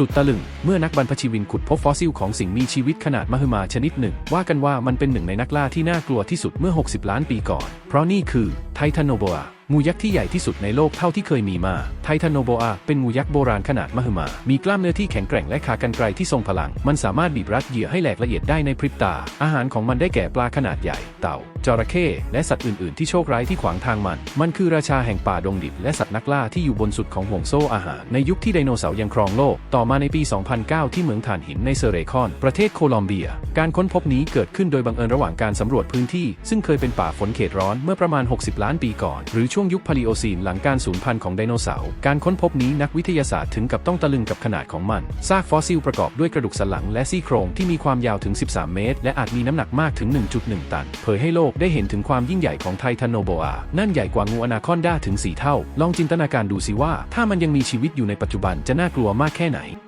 สุดตะลึง เมื่อนักบรรพชีวินขุดพบฟอสซิลของสิ่งมีชีวิตขนาดมหึมาชนิดหนึ่ง ว่ากันว่ามันเป็นหนึ่งในนักล่าที่น่ากลัวที่สุดเมื่อ 60 ล้านปีก่อน เพราะนี่คือไททานโนโบอางูยักษ์ที่ใหญ่ที่สุดในโลกเท่าที่เคยมีมา ไททานโนโบอาเป็นงูยักษ์โบราณขนาดมหึมา มีกล้ามเนื้อที่แข็งแกร่งและขากรรไกรที่ทรงพลัง มันสามารถบีบรัดเหยื่อให้แหลกละเอียดได้ในพริบตา อาหารของมันได้แก่ปลาขนาดใหญ่ เต่า จระเข้ และสัตว์อื่น ๆ ที่โชคร้ายที่ขวางทางมัน มันคือราชาแห่งป่าดงดิบ และสัตว์นักล่าที่อยู่บนสุดของห่วงโซ่อาหาร ในยุคที่ไดโนเสาร์ยังครองโลก ต่อมาในปี 2009 ที่เหมืองถ่านหินในเซเรคอน ประเทศโคลอมเบีย การค้นพบนี้เกิดขึ้นโดยบังเอิญระหว่างการสำรวจพื้นที่ ซึ่งเคยเป็นป่าฝนเขตร้อนเมื่อประมาณ 60 ล้านปีก่อน หรือช่วงยุคพาลิโอซีนหลังการสูญพันธุ์ของไดโนเสาร์ การค้นพบนี้นักวิทยาศาสตร์ถึงกับต้องตะลึงกับขนาดของมัน ซากฟอสซิลประกอบด้วยกระดูกสันหลังและซี่โครงที่มีความยาวถึง 13 เมตร และอาจมีน้ำหนักมากถึง 1.1 ตัน เผยให้โลกได้เห็นถึงความยิ่งใหญ่ของไททานโนโบอา นั่นใหญ่กว่างูอนาคอนดาถึง 4 เท่า ลองจินตนาการดูสิว่า ถ้ามันยังมีชีวิตอยู่ในปัจจุบันจะน่ากลัวมากแค่ไหน